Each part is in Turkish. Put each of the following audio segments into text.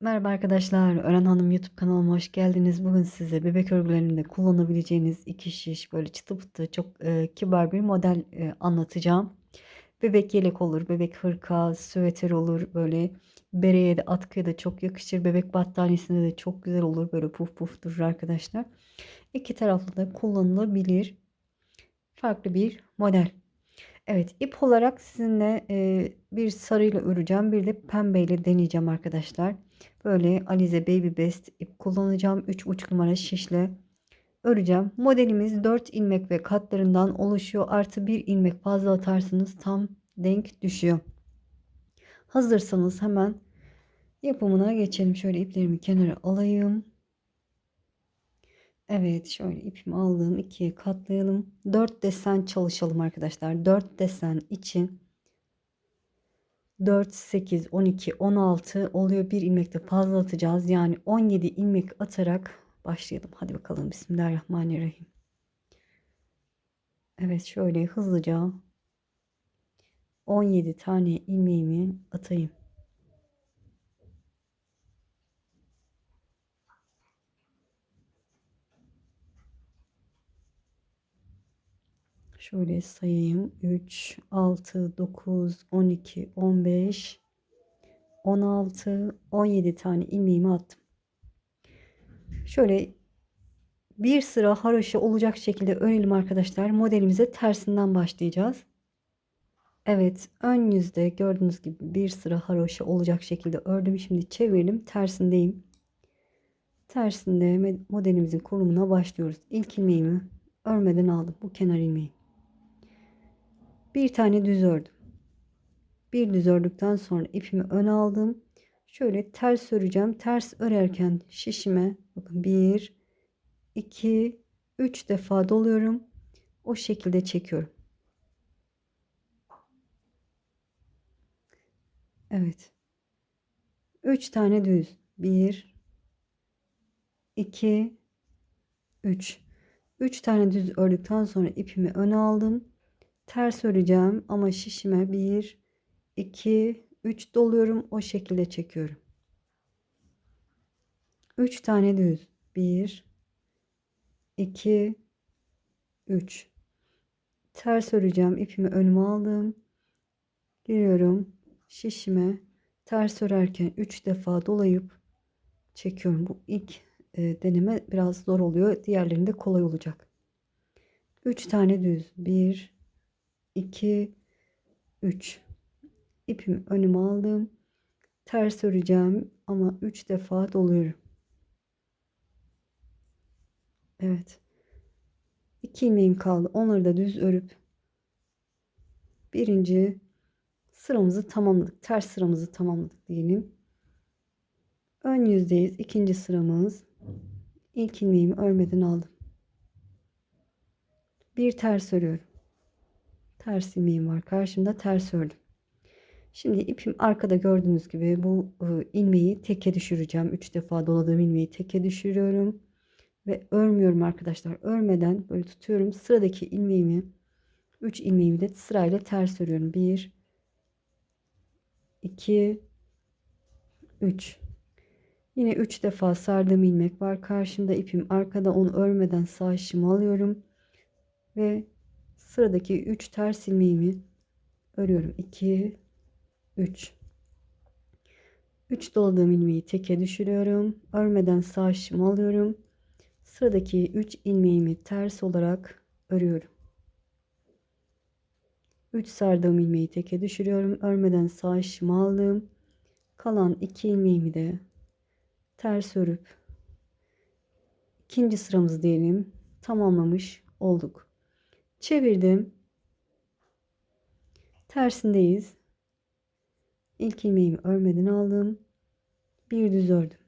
Merhaba arkadaşlar, Ören Hanım YouTube kanalıma hoş geldiniz. Bugün size bebek örgülerinde kullanabileceğiniz iki şiş böyle çıtı pıtı çok e, kibar bir model e, anlatacağım. Bebek yelek olur, bebek hırka, süveter olur, böyle bereye de atkıya da çok yakışır. Bebek battaniyesinde de çok güzel olur, böyle puf puf durur arkadaşlar. İki taraflı da kullanılabilir farklı bir model. Evet ip olarak sizinle e, bir sarıyla öreceğim. Bir de pembeyle deneyeceğim arkadaşlar. Böyle Alize Baby Best ip kullanacağım. 3,5 numara şişle öreceğim. Modelimiz 4 ilmek ve katlarından oluşuyor. Artı 1 ilmek fazla atarsınız tam denk düşüyor. Hazırsanız hemen yapımına geçelim. Şöyle iplerimi kenara alayım. Evet şöyle ipimi aldım. ikiye katlayalım. 4 desen çalışalım arkadaşlar. 4 desen için 4, 8, 12, 16 oluyor. Bir ilmek de fazla atacağız. Yani 17 ilmek atarak başlayalım. Hadi bakalım. Bismillahirrahmanirrahim. Evet şöyle hızlıca 17 tane ilmeğimi atayım. Şöyle sayayım. 3, 6, 9, 12, 15, 16, 17 tane ilmeğimi attım. Şöyle bir sıra haroşa olacak şekilde örelim arkadaşlar. Modelimize tersinden başlayacağız. Evet ön yüzde gördüğünüz gibi bir sıra haroşa olacak şekilde ördüm. Şimdi çevirdim tersindeyim. Tersinde modelimizin kurumuna başlıyoruz. İlk ilmeğimi örmeden aldım. Bu kenar ilmeği. Bir tane düz ördüm. Bir düz ördükten sonra ipimi öne aldım. Şöyle ters öreceğim. Ters örerken şişime bakın 1 2 3 defa doluyorum. O şekilde çekiyorum. Evet. 3 tane düz. 1 2 3 3 tane düz ördükten sonra ipimi öne aldım ters öreceğim ama şişime 1 2 3 doluyorum. O şekilde çekiyorum. 3 tane düz. 1 2 3 ters öreceğim ipimi önüme aldım. Giriyorum şişime. Ters örerken 3 defa dolayıp çekiyorum. Bu ilk e, deneme biraz zor oluyor. Diğerlerinde kolay olacak. 3 tane düz. 1 2 3 ipimi önüme aldım. Ters öreceğim ama 3 defa doluyorum. Evet. 2 ilmeğim kaldı. Onları da düz örüp birinci sıramızı tamamladık. Ters sıramızı tamamladık diyelim. Ön yüzdeyiz. İkinci sıramız. İlk ilmeğimi örmeden aldım. Bir ters örüyorum ters ilmeğim var. Karşımda ters ördüm. Şimdi ipim arkada gördüğünüz gibi bu ıı, ilmeği teke düşüreceğim. 3 defa doladığım ilmeği teke düşürüyorum. Ve örmüyorum arkadaşlar. Örmeden böyle tutuyorum. Sıradaki ilmeğimi 3 ilmeğimi de sırayla ters örüyorum. 1 2 3 Yine 3 defa sardığım ilmek var. Karşımda ipim arkada onu örmeden sağ şişimi alıyorum. Ve sıradaki 3 ters ilmeğimi örüyorum. 2 3 3 doladığım ilmeği teke düşürüyorum. Örmeden sağ şişimi alıyorum. Sıradaki 3 ilmeğimi ters olarak örüyorum. 3 sardığım ilmeği teke düşürüyorum. Örmeden sağ şişimi aldım. Kalan 2 ilmeğimi de ters örüp ikinci sıramızı diyelim tamamlamış olduk çevirdim. Tersindeyiz. İlk ilmeğimi örmeden aldım. Bir düz ördüm.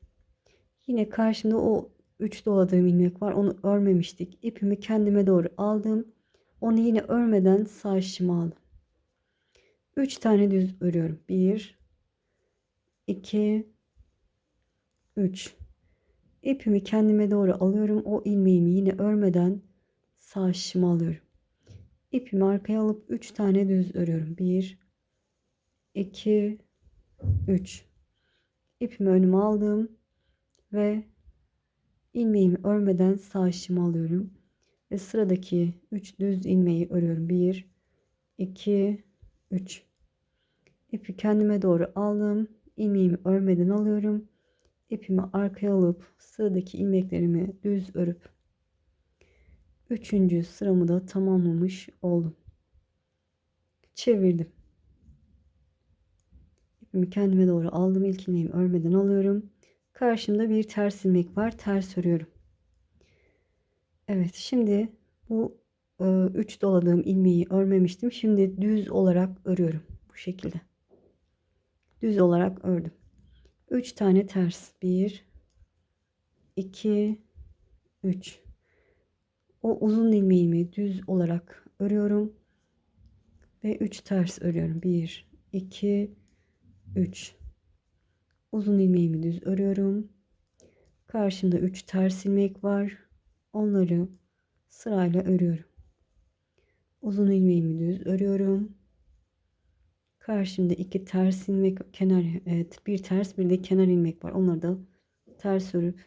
Yine karşımda o 3 doladığım ilmek var. Onu örmemiştik. İpimi kendime doğru aldım. Onu yine örmeden sağ şişime aldım. 3 tane düz örüyorum. 1 2 3 ipimi kendime doğru alıyorum. O ilmeğimi yine örmeden sağ şişime alıyorum ipimi arkaya alıp 3 tane düz örüyorum. 1 2 3 ipimi önüme aldım ve ilmeğimi örmeden sağ işimi alıyorum. Ve sıradaki 3 düz ilmeği örüyorum. 1 2 3 ipi kendime doğru aldım. İlmeğimi örmeden alıyorum. İpimi arkaya alıp sıradaki ilmeklerimi düz örüp üçüncü sıramı da tamamlamış oldum. Çevirdim. İpimi kendime doğru aldım. İlk ilmeğimi örmeden alıyorum. Karşımda bir ters ilmek var. Ters örüyorum. Evet şimdi bu 3 doladığım ilmeği örmemiştim. Şimdi düz olarak örüyorum bu şekilde. Düz olarak ördüm. 3 tane ters. 1 2 3 o uzun ilmeğimi düz olarak örüyorum ve 3 ters örüyorum. 1 2 3 uzun ilmeğimi düz örüyorum. Karşımda 3 ters ilmek var. Onları sırayla örüyorum. Uzun ilmeğimi düz örüyorum. Karşımda iki ters ilmek kenar evet bir ters bir de kenar ilmek var. Onları da ters örüp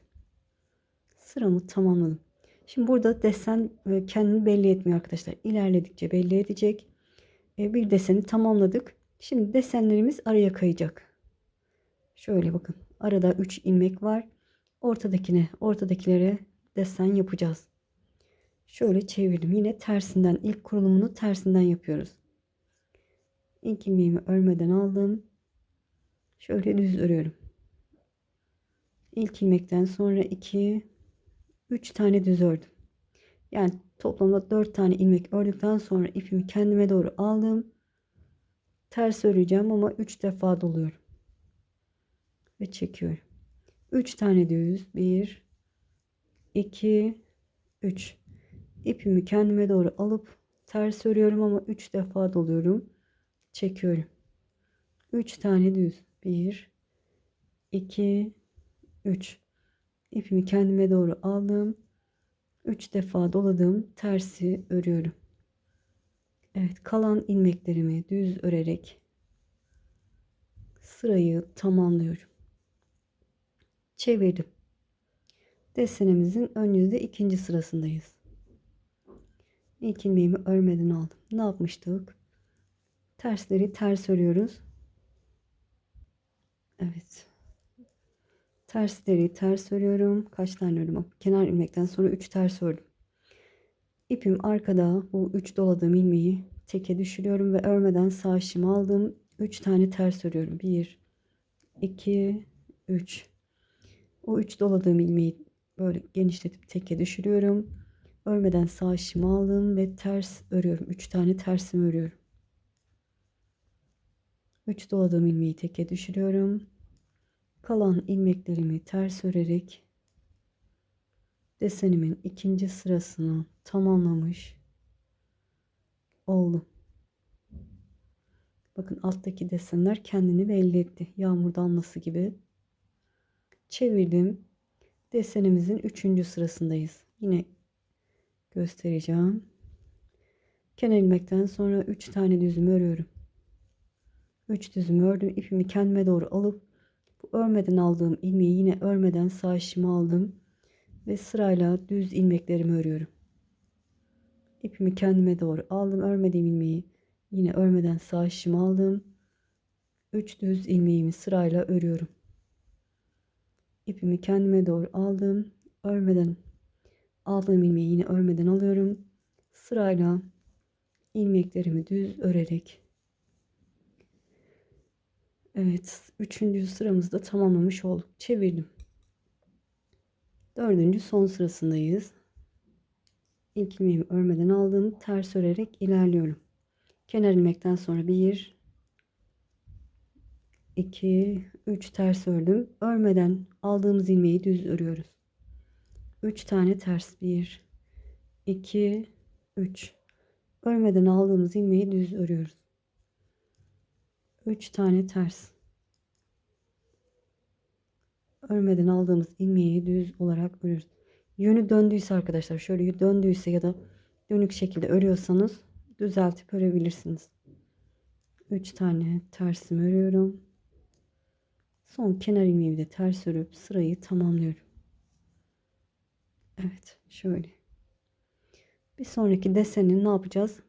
sıramı tamamladım şimdi burada desen e, kendini belli etmiyor arkadaşlar. İlerledikçe belli edecek. E, bir deseni tamamladık. Şimdi desenlerimiz araya kayacak. Şöyle bakın. Arada 3 ilmek var. Ortadakine ortadakilere desen yapacağız. Şöyle çevirdim. Yine tersinden ilk kurulumunu tersinden yapıyoruz. İlk ilmeğimi örmeden aldım. Şöyle düz örüyorum. İlk ilmekten sonra 2 3 tane düz ördüm. Yani toplamda 4 tane ilmek ördükten sonra ipimi kendime doğru aldım. Ters öreceğim ama 3 defa doluyorum. Ve çekiyorum. 3 tane düz. 1 2 3 ipimi kendime doğru alıp ters örüyorum ama 3 defa doluyorum çekiyorum. 3 tane düz. 1 2 3 ipimi kendime doğru aldım. 3 defa doladım. Tersi örüyorum. Evet, kalan ilmeklerimi düz örerek sırayı tamamlıyorum. Çevirdim. Desenimizin ön yüzde ikinci sırasındayız. İlk ilmeğimi örmeden aldım. Ne yapmıştık? Tersleri ters örüyoruz. Evet. Tersleri ters örüyorum. Kaç tane ördüm? Kenar ilmekten sonra 3 ters ördüm. İpim arkada bu 3 doladığım ilmeği teke düşürüyorum ve örmeden sağ işimi aldım. 3 tane ters örüyorum. 1 2 3 O 3 doladığım ilmeği böyle genişletip teke düşürüyorum. Örmeden sağ işimi aldım ve ters örüyorum. 3 tane tersimi örüyorum. 3 doladığım ilmeği teke düşürüyorum. Kalan ilmeklerimi ters örerek desenimin ikinci sırasını tamamlamış oldum. Bakın alttaki desenler kendini belli etti. Yağmur damlası gibi. Çevirdim. Desenimizin üçüncü sırasındayız. Yine göstereceğim. Kenar ilmekten sonra 3 tane düzümü örüyorum. 3 düzüm ördüm. ipimi kendime doğru alıp örmeden aldığım ilmeği yine örmeden sağ işime aldım. Ve sırayla düz ilmeklerimi örüyorum. İpimi kendime doğru aldım. Örmediğim ilmeği yine örmeden sağ işime aldım. 3 düz ilmeğimi sırayla örüyorum. İpimi kendime doğru aldım. Örmeden aldığım ilmeği yine örmeden alıyorum. Sırayla ilmeklerimi düz örerek Evet. Üçüncü sıramızda tamamlamış olduk. Çevirdim. Dördüncü son sırasındayız. İlk ilmeğimi örmeden aldım. Ters örerek ilerliyorum. Kenar ilmekten sonra bir, iki, üç ters ördüm. Örmeden aldığımız ilmeği düz örüyoruz. Üç tane ters. bir, iki, üç. Örmeden aldığımız ilmeği düz örüyoruz. 3 tane ters. Örmeden aldığımız ilmeği düz olarak örüyoruz. Yönü döndüyse arkadaşlar şöyle döndüyse ya da dönük şekilde örüyorsanız düzeltip örebilirsiniz. 3 tane tersimi örüyorum. Son kenar ilmeğimi de ters örüp sırayı tamamlıyorum. Evet şöyle. Bir sonraki deseni ne yapacağız?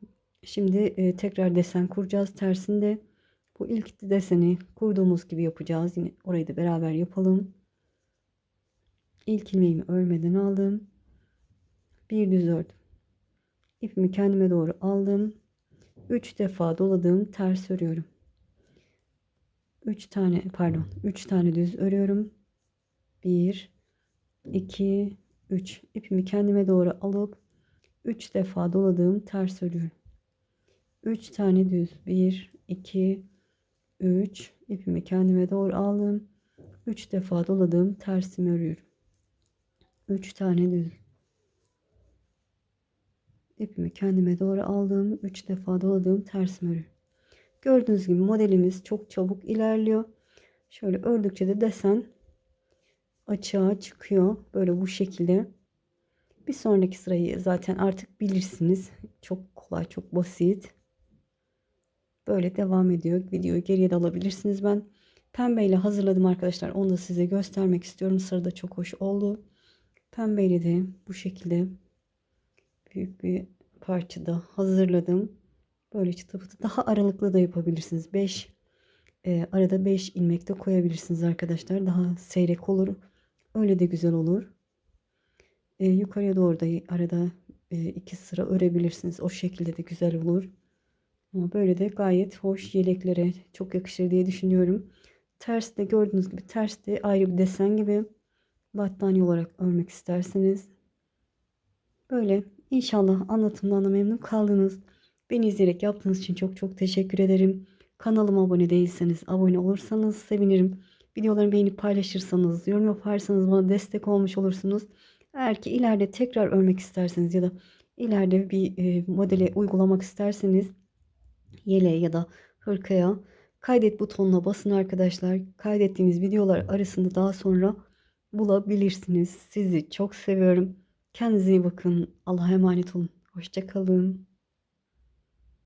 Şimdi e, tekrar desen kuracağız tersinde. Bu ilk deseni kurduğumuz gibi yapacağız. Yine orayı da beraber yapalım. İlk ilmeğimi örmeden aldım. Bir düz ördüm. İpimi kendime doğru aldım. 3 defa doladım. Ters örüyorum. 3 tane pardon 3 tane düz örüyorum. 1 2 3 ipimi kendime doğru alıp 3 defa doladığım ters örüyorum. 3 tane düz 1 2 3 ipimi kendime doğru aldım. 3 defa doladığım tersimi örüyorum. 3 tane düz ipimi kendime doğru aldım. 3 defa doladığım tersimi örüyorum. Gördüğünüz gibi modelimiz çok çabuk ilerliyor. Şöyle ördükçe de desen açığa çıkıyor. Böyle bu şekilde. Bir sonraki sırayı zaten artık bilirsiniz. Çok kolay, çok basit. Böyle devam ediyor. Videoyu geriye de alabilirsiniz. Ben pembeyle hazırladım arkadaşlar. Onu da size göstermek istiyorum. Sırada çok hoş oldu. Pembeyle de bu şekilde büyük bir parçada hazırladım. Böyle çıtı pıtı daha aralıklı da yapabilirsiniz. 5 e, arada 5 ilmek de koyabilirsiniz arkadaşlar. Daha seyrek olur. Öyle de güzel olur. E, yukarıya doğru da arada e, iki sıra örebilirsiniz. O şekilde de güzel olur. Böyle de gayet hoş yeleklere çok yakışır diye düşünüyorum. Ters de gördüğünüz gibi ters de ayrı bir desen gibi battaniye olarak örmek isterseniz. Böyle inşallah anlatımdan da memnun kaldınız. Beni izleyerek yaptığınız için çok çok teşekkür ederim. Kanalıma abone değilseniz abone olursanız sevinirim. Videolarımı beğenip paylaşırsanız, yorum yaparsanız bana destek olmuş olursunuz. Eğer ki ileride tekrar örmek isterseniz ya da ileride bir e, modele uygulamak isterseniz yeleğe ya da hırkaya kaydet butonuna basın arkadaşlar. Kaydettiğiniz videolar arasında daha sonra bulabilirsiniz. Sizi çok seviyorum. Kendinize iyi bakın. Allah'a emanet olun. Hoşçakalın.